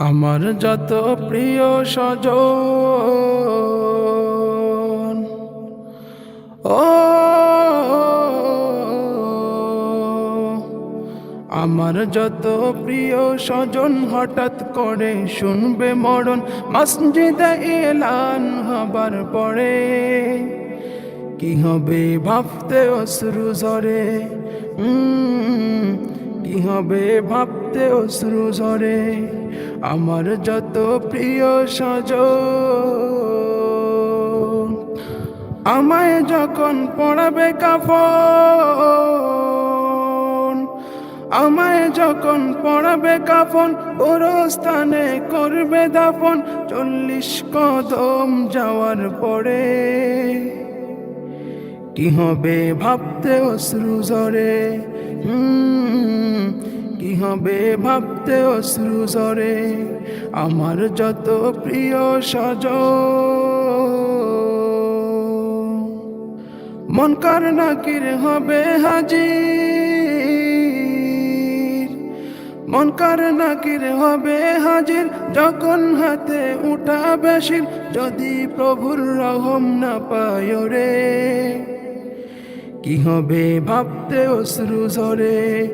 আমার যত প্রিয় সজন ও আমার যত প্রিয় স্বজন হঠাৎ করে শুনবে মরণ মসজিদে এলান হবার পরে কি হবে ভাবতে অশ্রু ঝরে। উম, কি হবে ভাবতে অশ্রু ঝরে আমার যত প্রিয় স্বজন। আমায় যখন পড়াবে কাফন আমায় যখন পড়াবে কাফন ওর স্থানে করবে দাফন চল্লিশ কদম যাওয়ার পরে। কি হবে ভাবতে অশ্রু ঝরে? হুম, কি হবে ভাবতে অশ্রু ঝরে আমার যত প্রিয় সজ। মন কার নাকির হবে হাজির? মন কার নাকির হবে হাজির? যখন হাতে উঠা বেশির, যদি প্রভুর রহম না পায় রে। কি হবে ভাবতে অশ্রু ঝরে?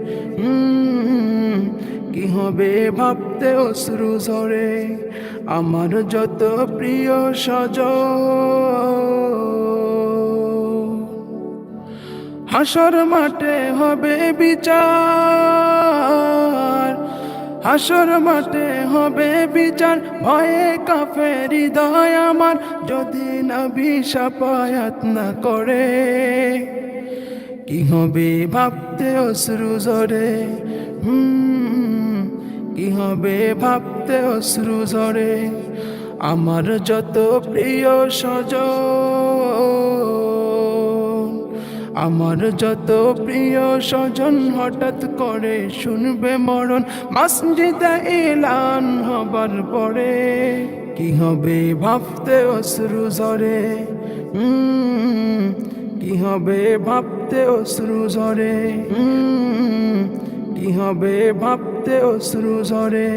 কি হবে ভাবতে অশ্রু ঝরে? আমার যত প্রিয় সজ হাসর মাঠে হবে বিচার। হাসর মাঠে হবে বিচার। ভয়ে কাফে হৃদয় আমার। যদি নবী সাপায়াত না করে। কি হবে ভাবতে অশ্রু ঝরে কি হবে ভাবতে অশ্রু ঝরে। আমার যত প্রিয় সজ আমার যত প্রিয় স্বজন হঠাৎ করে শুনবে মরণ, মসজিদে এলান হবার পরে। কি হবে ভাবতে অশ্রু ঝরে কি হবে ভাবতে অশ্রু ঝরে? কি হবে ভাবতে অশ্রু ঝরে?